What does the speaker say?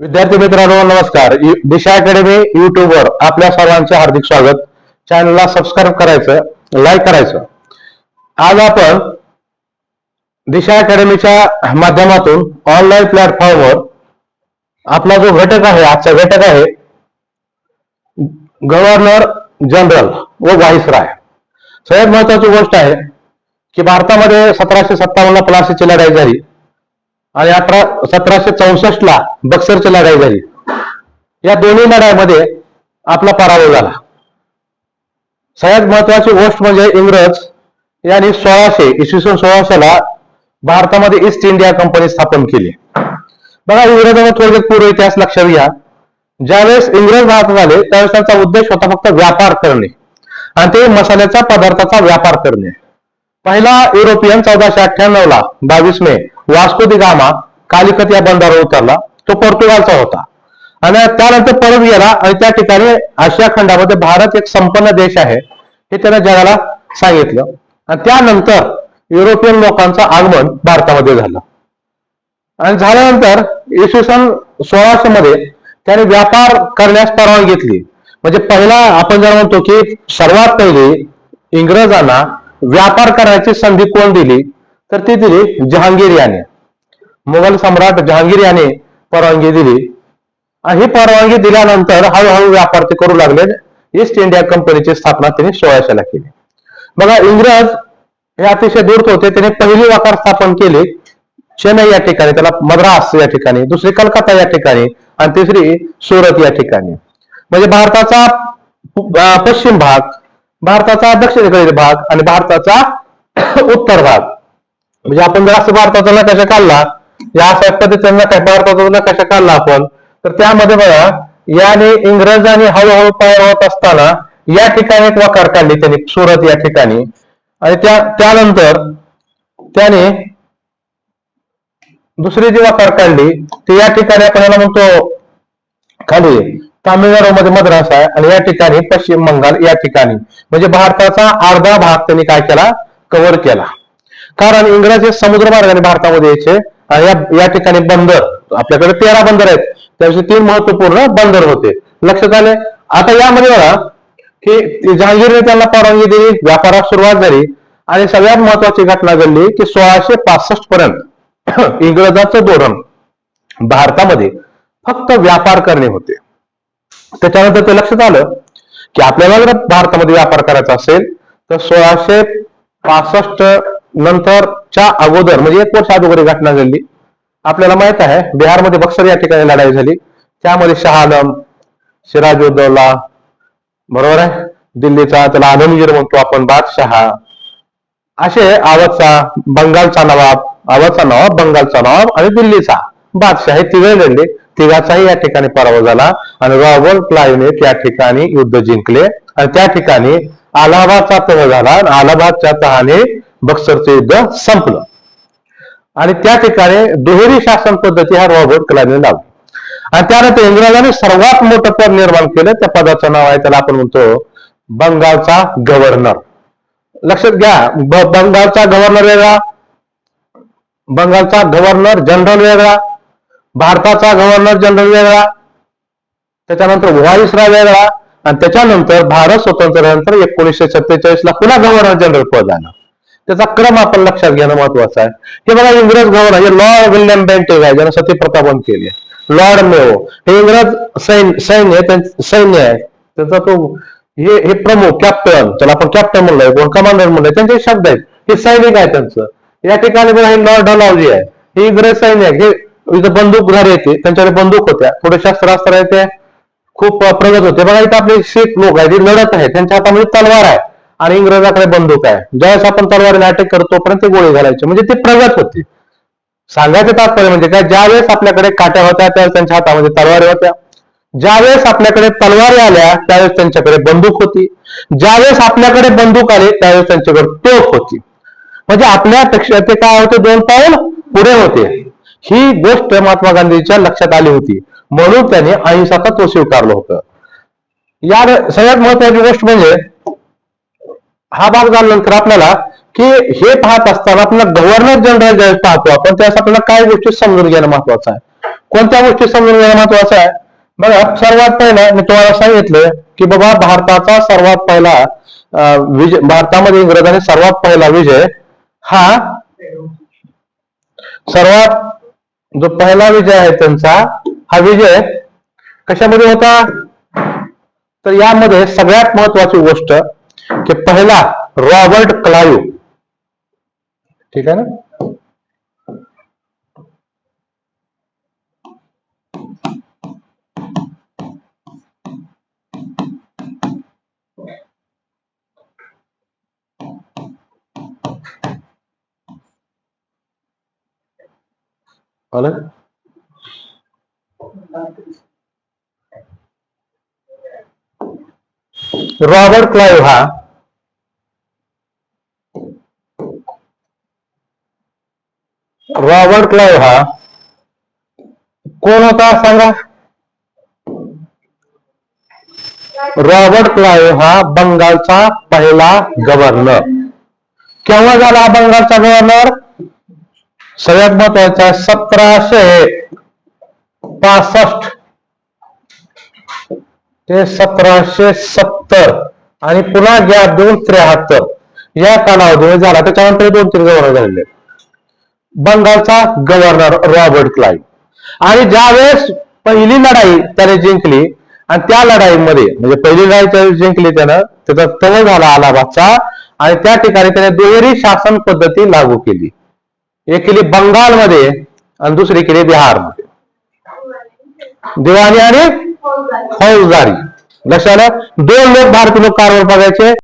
विद्यार्थी मित्रांनो नमस्कार. दिशा अकॅडमी युट्यूबवर आपल्या सर्वांचे हार्दिक स्वागत. चॅनलला सबस्क्राईब करायचं लाईक करायचं. आज आपण दिशा अकॅडमीच्या माध्यमातून ऑनलाईन प्लॅटफॉर्मवर आपला जो घटक आहे आजचा घटक आहे गव्हर्नर जनरल व व्हाईसराय सगळ्यात महत्वाची गोष्ट आहे की भारतामध्ये सतराशे सत्तावन्न प्लासीची लढाई झाली. आणि अठरा सतराशे चौसष्ट ला बक्सरची लढाई झाली. या दोन्ही लढाईमध्ये आपला पराभव झाला. सगळ्यात महत्वाची गोष्ट म्हणजे इंग्रज यांनी सोळाशे इसवी सन सोळाशेला भारतामध्ये ईस्ट इंडिया कंपनी स्थापन केली. बघा इंग्रजांना थोडक्यात पूर्व इतिहास लक्षात घ्या. ज्यावेळेस इंग्रज भारतात आले त्यावेळेस त्यांचा उद्देश होता फक्त व्यापार करणे. आणि ते मसाल्याचा पदार्थाचा व्यापार करणे. पहिला युरोपियन चौदाशे अठ्ठ्याण्णव ला बावीस मे वास्को दि गामा कालिकत या बंदरावर उतरला. तो पोर्तुगालचा होता. आणि त्यानंतर परत गेला आणि त्या ठिकाणी आशिया खंडामध्ये भारत एक संपन्न देश आहे हे त्याने जगाला सांगितलं. आणि त्यानंतर युरोपियन लोकांचं आगमन भारतामध्ये झालं. आणि झाल्यानंतर इसवी सन सोळाशे मध्ये त्याने व्यापार करण्यास परवानगी घेतली. म्हणजे पहिला आपण जर म्हणतो की सर्वात पहिली इंग्रजांना व्यापार करण्याची संधी कोण दिली? तर ती दिली जहांगीर याने मुघल सम्राट जहांगीर याने परवानगी दिली. आणि ही परवानगी दिल्यानंतर हळूहळू व्यापार ते करू लागले. ईस्ट इंडिया कंपनीची स्थापना त्यांनी सोळाशेला केली. बघा इंग्रज हे अतिशय दूर होते. त्याने पहिली व्यापार स्थापन केली. चेन्नई या ठिकाणी त्याला मद्रास या ठिकाणी दुसरी कलकत्ता या ठिकाणी आणि तिसरी सुरत या ठिकाणी. म्हणजे भारताचा पश्चिम भाग भारताचा दक्षिणेकडील भाग आणि भारताचा उत्तर भाग. म्हणजे आपण जर असं भारताचा नकाशा काढला या अशा पद्धतीचा नकाशा भारताचा नकाशा काढला आपण तर त्यामध्ये बघा याने इंग्रजांनी हळूहळू पायरवत असताना या ठिकाणी एक वाकार काढली त्यांनी सुरत या ठिकाणी. आणि त्या त्यानंतर त्याने दुसरी जी वाकार काढली ती या ठिकाणी आपण याला म्हणतो खाली तामिळनाडूमध्ये मद्रास आहे आणि या ठिकाणी पश्चिम बंगाल या ठिकाणी. म्हणजे भारताचा अर्धा भाग त्यांनी काय केला? कव्हर केला. कारण इंग्रज हे समुद्र मार्गाने भारतामध्ये यायचे आणि या ठिकाणी बंदर आपल्याकडे तेरा बंदर आहेत. त्याविषयी तीन महत्त्वपूर्ण बंदर होते. लक्षात आले? आता यामध्ये बघा की जहांगीरने त्यांना परवानगी दिली व्यापारास सुरुवात झाली आणि सगळ्यात महत्वाची घटना घडली की सोळाशे पासष्ट पर्यंत इंग्रजांचं धोरण भारतामध्ये फक्त व्यापार करणे होते. त्याच्यानंतर ते लक्षात आलं की आपल्याला जर भारतामध्ये व्यापार करायचा असेल तर सोळाशे पासष्ट नंतरच्या अगोदर म्हणजे एक वर्ष अगोदर घटना घडली. आपल्याला माहीत आहे बिहारमध्ये बक्सर या ठिकाणी लढाई झाली. त्यामध्ये शहा आलम सिराजुद्दौला बरोबर आहे? दिल्लीचा त्याला आलमगीर म्हणतो आपण बादशहा. असे आवाजचा बंगालचा नवाब आवाजचा नवाब बंगालचा नवाब आणि दिल्लीचा बादशाह हे तिघे लढले. तिघाचाही या ठिकाणी पराभव झाला आणि रॉबर्ट क्लाईव्हने त्या ठिकाणी युद्ध जिंकले. आणि त्या ठिकाणी अलाहाबादचा तह झाला आणि अलाहाबादच्या तहाने बक्सरचं युद्ध संपलं. आणि त्या ठिकाणी दुहेरी शासन पद्धती हा रॉबर्ट क्लाईव्हने लावली. आणि त्यानंतर इंग्रजांनी सर्वात मोठं पद निर्माण केलं त्या पदाचं नाव आहे त्याला आपण म्हणतो बंगालचा गव्हर्नर लक्षात घ्या बंगालचा गव्हर्नर वेगळा बंगालचा गव्हर्नर जनरल वेगळा भारताचा गव्हर्नर जनरल वेगळा त्याच्यानंतर व्हाईसराय वेगळा आणि त्याच्यानंतर भारत स्वतंत्रल्यानंतर एकोणीसशे सत्तेचाळीस ला पुन्हा गव्हर्नर जनरल पद आलं. त्याचा क्रम आपण लक्षात घेणं महत्वाचं आहे. हे बघा इंग्रज गव्हर्नर हे लॉर्ड विल्यम बेंटेक आहे ज्यांना सतीप्रथा केले लॉर्ड मेओ हे इंग्रज सैन्य सैन्य सैन्य आहे. त्याचा तो हे हे प्रमुख कॅप्टन त्याला आपण कॅप्टन म्हणलोय कोण? कमांडर म्हणलोय त्यांचे शब्द आहेत. हे सैनिक आहे त्यांचं. या ठिकाणी बघा हे लॉर्ड डलावजी आहे. हे इंग्रज सैन्य आहे. हे इथं बंदूकधारी येते. त्यांच्याकडे बंदूक होत्या. थोडे शस्त्रास्त्र आहे ते. खूप प्रगत होते. बघा इथं आपले शीख लोक आहेत. जे लढत आहेत त्यांच्या हातामध्ये तलवार आहे. आणि इंग्रजाकडे बंदूक आहे. ज्यावेळेस आपण तलवारीने अटॅक करतो ते गोळी घालायचे. म्हणजे ते प्रगत होते. सांगायचं तात्पर्य म्हणजे काय? ज्यावेळेस आपल्याकडे काट्या होत्या त्यावेळेस त्यांच्या हातामध्ये तलवारी होत्या. ज्यावेळेस आपल्याकडे तलवारी आल्या त्यावेळेस त्यांच्याकडे बंदूक होती. ज्यावेळेस आपल्याकडे बंदूक आले त्यावेळेस त्यांच्याकडे तोफ होती. म्हणजे आपल्यापेक्षा ते काय होते? दोन पाऊल पुढे होते. ही गोष्ट महात्मा गांधीच्या लक्षात आली होती. म्हणून त्यांनी अहिंसाचा तो स्वीकारलं होतं. या सगळ्यात महत्वाची गोष्ट म्हणजे हा भाग झाल्यानंतर आपल्याला की हे पाहत असताना आपल्याला गव्हर्नर जनरल ज्यावेळेस पाहतो आपण त्यावेळेस आपल्याला काय गोष्टी समजून घेणं महत्वाचं आहे? कोणत्या गोष्टी समजून घेणं महत्वाचं आहे? बघा सर्वात पहिलं मी तुम्हाला सांगितलं की बाबा भारताचा सर्वात पहिला विजय भारतामध्ये इंग्रजांनी सर्वात पहिला विजय हा सर्वात जो पहिला विजय आहे त्यांचा हा विजय कशामध्ये होता? तर यामध्ये सगळ्यात महत्वाची गोष्ट की पहिला रॉबर्ट क्लाइव ठीक है ना? आलं रॉबर्ट क्लाइव हा. रॉबर्ट क्लाइव हा. कोण होता सांगा? रॉबर्ट क्लाइव हा बंगालचा पहिला गव्हर्नर केव्हा झाला बंगालचा गव्हर्नर सगळ्यात महत्त्वाचा सतराशे पासष्ट ते सतराशे सत्तर आणि पुन्हा गॅप देऊन त्र्याहत्तर. या कालावधीमध्ये झाला. त्याच्यानंतर दोन तीन गव्हर्नर झालेले बंगालचा गव्हर्नर रॉबर्ट क्लाइव आणि ज्यावेळेस पहिली लढाई त्याने जिंकली आणि त्या लढाईमध्ये म्हणजे पहिली लढाई त्यावेळेस जिंकली त्यानं त्याचा तळ झाला अलाहाबादचा आणि त्या ठिकाणी त्याने दुहेरी शासन पद्धती लागू केली. एक केली बंगालमध्ये आणि दुसरी केली बिहारमध्ये. दिवाणी आणि फौजदारी लक्षात आलं? दोन लोक भारतीय लोक कारभार बघायचे